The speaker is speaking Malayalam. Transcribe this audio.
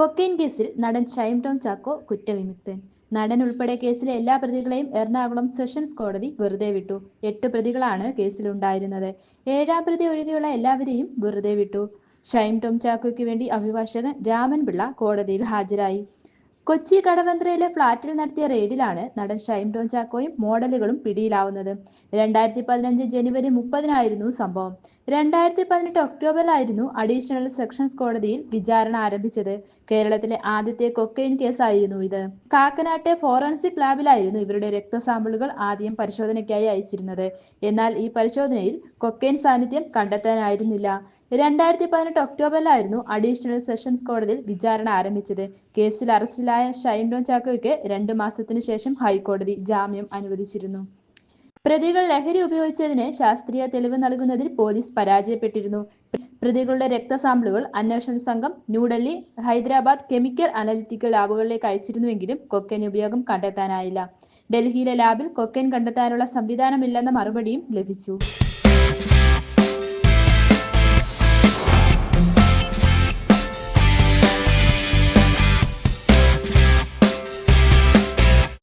കൊക്കെയിൻ കേസിൽ നടൻ ഷൈം ടോം ചാക്കോ കുറ്റവിമുക്തൻ. നടൻ ഉൾപ്പെടെ കേസിലെ എല്ലാ പ്രതികളെയും എറണാകുളം സെഷൻസ് കോടതി വെറുതെ വിട്ടു. എട്ട് പ്രതികളാണ് കേസിലുണ്ടായിരുന്നത്. ഏഴാം പ്രതി ഒഴികെയുള്ള എല്ലാവരെയും വെറുതെ വിട്ടു. ഷൈം ടോം ചാക്കോയ്ക്ക് വേണ്ടി അഭിഭാഷകൻ രാമൻപിള്ള കോടതിയിൽ ഹാജരായി. കൊച്ചി കടവന്ത്രയിലെ ഫ്ളാറ്റിൽ നടത്തിയ റെയ്ഡിലാണ് നടൻ ഷൈം ടോം ചാക്കോയും മോഡലുകളും പിടിയിലാവുന്നത്. രണ്ടായിരത്തി പതിനഞ്ച് ജനുവരി മുപ്പതിനായിരുന്നു സംഭവം. രണ്ടായിരത്തി പതിനെട്ട് ഒക്ടോബറിലായിരുന്നു അഡീഷണൽ സെക്ഷൻസ് കോടതിയിൽ വിചാരണ ആരംഭിച്ചത്. കേരളത്തിലെ ആദ്യത്തെ കൊക്കൈൻ കേസായിരുന്നു ഇത്. കാക്കനാട്ടെ ഫോറൻസിക് ലാബിലായിരുന്നു ഇവരുടെ രക്തസാമ്പിളുകൾ ആദ്യം പരിശോധനയ്ക്കായി അയച്ചിരുന്നത്. എന്നാൽ ഈ പരിശോധനയിൽ കൊക്കൈൻ സാന്നിധ്യം കണ്ടെത്താനായിരുന്നില്ല. രണ്ടായിരത്തി പതിനെട്ട് ഒക്ടോബറിലായിരുന്നു അഡീഷണൽ സെഷൻസ് കോടതിയിൽ വിചാരണ ആരംഭിച്ചത്. കേസിൽ അറസ്റ്റിലായ ഷൈൻഡോൺ ചാക്കോയ്ക്ക് രണ്ട് മാസത്തിനു ശേഷം ഹൈക്കോടതി ജാമ്യം അനുവദിച്ചിരുന്നു. പ്രതികൾ ലഹരി ഉപയോഗിച്ചതിന് ശാസ്ത്രീയ തെളിവ് നൽകുന്നതിൽ പോലീസ് പരാജയപ്പെട്ടിരുന്നു. പ്രതികളുടെ രക്തസാമ്പിളുകൾ അന്വേഷണ സംഘം ന്യൂഡൽഹി ഹൈദരാബാദ് കെമിക്കൽ അനലിറ്റിക്കൽ ലാബുകളിലേക്ക് അയച്ചിരുന്നുവെങ്കിലും കൊക്കൻ ഉപയോഗം കണ്ടെത്താനായില്ല. ഡൽഹിയിലെ ലാബിൽ കൊക്കൻ കണ്ടെത്താനുള്ള സംവിധാനമില്ലെന്ന മറുപടിയും ലഭിച്ചു.